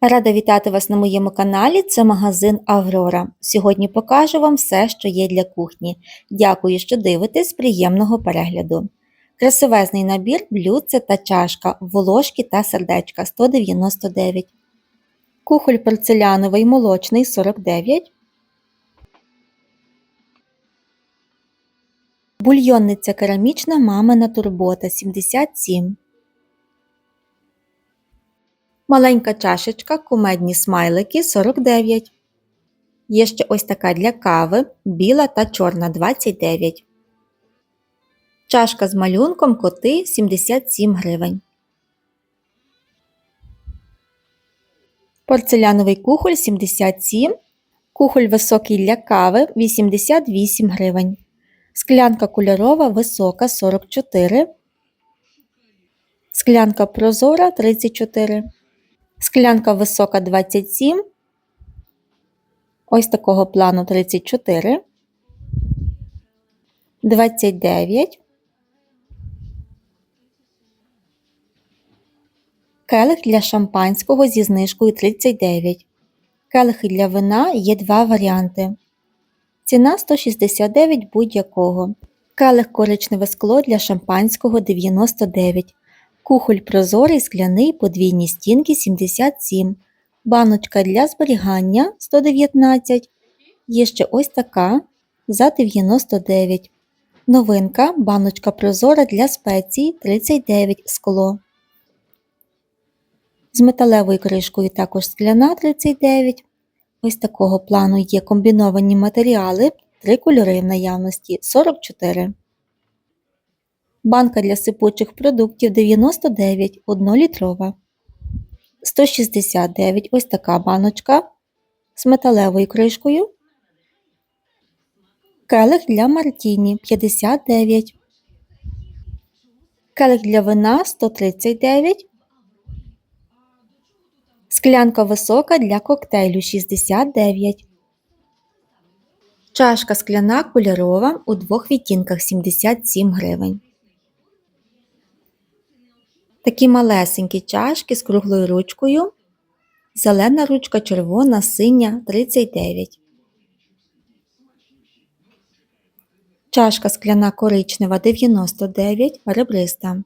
Рада вітати вас на моєму каналі. Це магазин Аврора. Сьогодні покажу вам все, що є для кухні. Дякую, що дивитесь. Приємного перегляду. Красивезний набір, блюдце та чашка, волошки та сердечка 199. Кухоль порцеляновий молочний 49. Бульйонниця керамічна мамина турбота 77. Маленька чашечка, кумедні смайлики 49. Є ще ось така для кави, біла та чорна 29. Чашка з малюнком коти 77 гривень. Порцеляновий кухоль 77. Кухоль високий для кави 88 гривень. Склянка кольорова висока 44. Склянка прозора 34. Склянка висока 27. Ось такого плану 34. 29. Келих для шампанського зі знижкою 39. Келихи для вина є два варіанти. Ціна 169 будь-якого. Келих коричневе скло для шампанського 99. Кухоль прозорий скляний подвійні стінки 77. Баночка для зберігання 119. Є ще ось така за 99. Новинка баночка прозора для спецій 39 скло. З металевою кришкою також скляна 39. Ось такого плану є комбіновані матеріали, три кольори в наявності 44. Банка для сипучих продуктів 99 1-літрова. 169 ось така баночка з металевою кришкою. Келих для мартіні 59. Келих для вина 139. Склянка висока для коктейлю 69. Чашка скляна кольорова у двох відтінках 77 гривень. Такі малесенькі чашки з круглою ручкою. Зелена ручка, червона, синя 39. Чашка скляна коричнева 99, ребриста.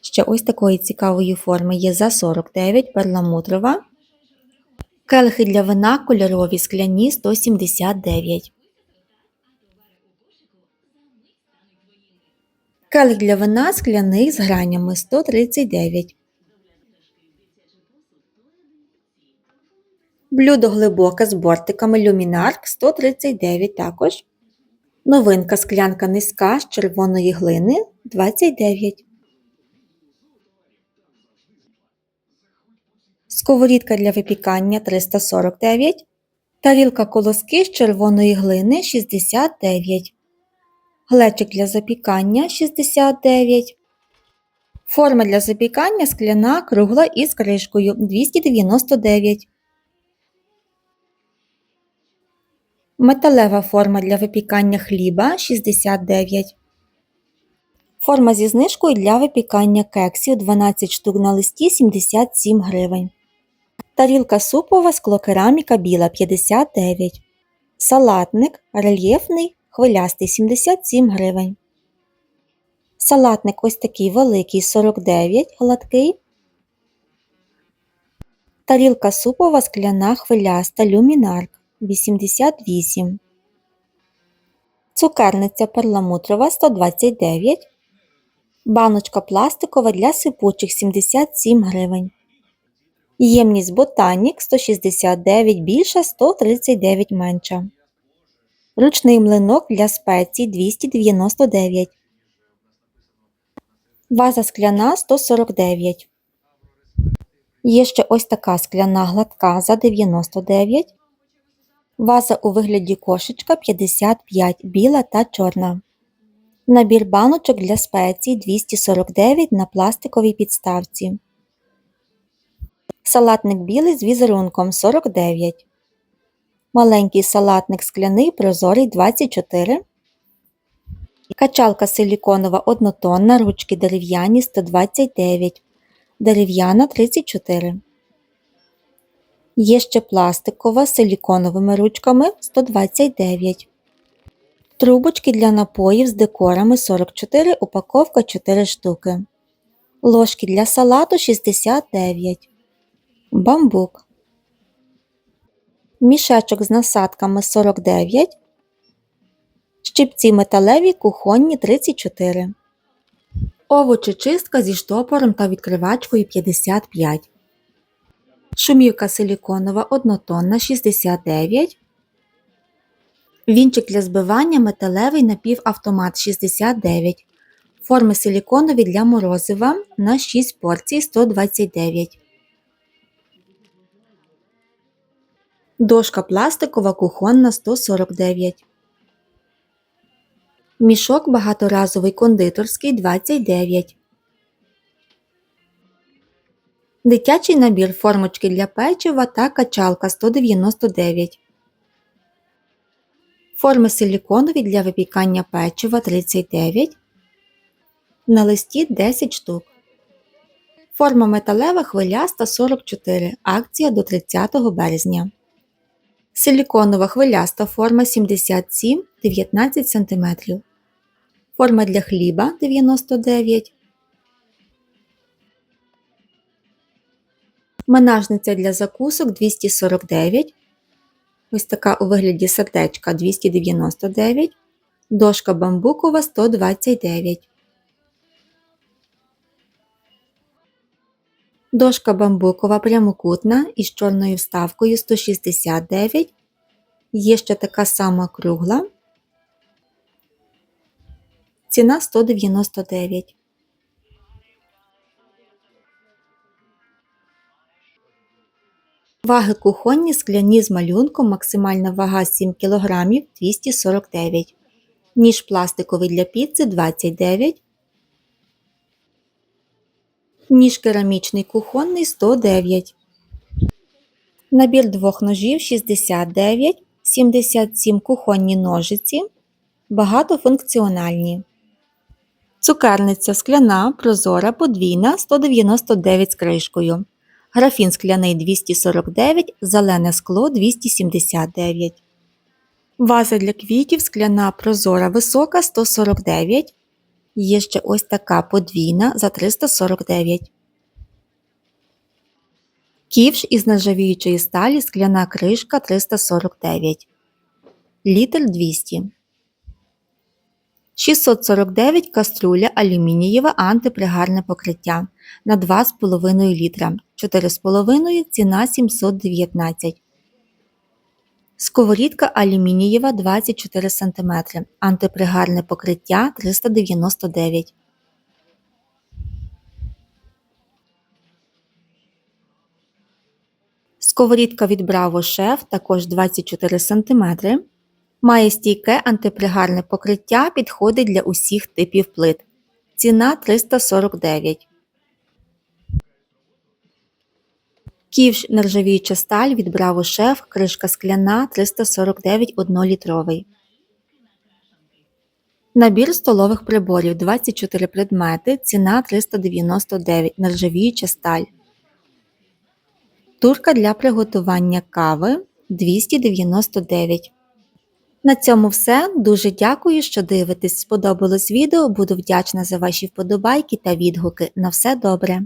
Ще ось такої цікавої форми є за 49 перламутрова. Келихи для вина кольорові скляні 179. Келих для вина скляний з гранями 139. Блюдо глибоке з бортиками люмінарк 139 також. Новинка склянка низька з червоної глини 29. Сковорідка для випікання 349. Тарілка колоски з червоної глини 69. Глечик для запікання 69. Форма для запікання скляна кругла із кришкою 299. Металева форма для випікання хліба 69. Форма зі знижкою для випікання кексів 12 штук на листі 77 гривень. Тарілка супова склокераміка біла 59. Салатник рельєфний хвилястий 77 гривень. Салатник ось такий великий 49 гладкий. Тарілка супова скляна хвиляста люмінарк 88. Цукерниця перламутрова 129. Баночка пластикова для сипучих 77 гривень. Ємність ботанік 169 більша 139 менша. Ручний млинок для спецій 299. Ваза скляна 149. Є ще ось така скляна гладка за 99. Ваза у вигляді кошечка 55 біла та чорна. Набір баночок для спецій 249 на пластиковій підставці. Салатник білий з візерунком 49. Маленький салатник скляний прозорий 24. Качалка силіконова однотонна, ручки дерев'яні 129. Дерев'яна 34. Є ще пластикова з силіконовими ручками 129. Трубочки для напоїв з декорами 44, упаковка 4 штуки. Ложки для салату 69. Бамбук. Мішечок з насадками 49. Щипці металеві кухонні 34. Овочечистка зі штопором та відкривачкою 55. Шумівка силіконова однотонна 69. Вінчик для збивання металевий напівавтомат 69. Форми силіконові для морозива на 6 порцій 129. Дошка пластикова кухонна 149. Мішок багаторазовий кондитерський 29. Дитячий набір формочки для печива та качалка 199. Форми силіконові для випікання печива 39. На листі 10 штук. Форма металева хвиляста 44. Акція до 30 березня. Силіконова хвиляста форма 77 19 см. Форма для хліба 99. Менажниця для закусок 249. Ось така у вигляді сердечка 299. Дошка бамбукова 129. Дошка бамбукова прямокутна із чорною вставкою 169. Є ще така сама кругла. Ціна 199. Ваги кухонні скляні з малюнком, максимальна вага 7 кг 249 Ніж пластиковий для піци 29 Ніж керамічний кухонний 109 Набір двох ножів 69 77 кухонні ножиці Багатофункціональні Цукерниця скляна, прозора, подвійна 199 з кришкою графін скляний 249, зелене скло 279. Ваза для квітів скляна прозора висока 149. Є ще ось така подвійна за 349. Ківш із нержавіючої сталі скляна кришка 349. Літр 200. 649 каструля алюмінієва антипригарне покриття на 2,5 літра. 4,5 ціна 719. Сковорідка алюмінієва 24 см. Антипригарне покриття 399. Сковорідка від Bravo Chef також 24 см. Має стійке антипригарне покриття, підходить для усіх типів плит. Ціна 349. Ківш нержавіюча сталь від Bravo Chef, кришка скляна 349 1-літровий. Набір столових приборів 24 предмети. Ціна 399 нержавіюча сталь. Турка для приготування кави 299. На цьому все. Дуже дякую, що дивитесь. Сподобалось відео. Буду вдячна за ваші вподобайки та відгуки. На все добре!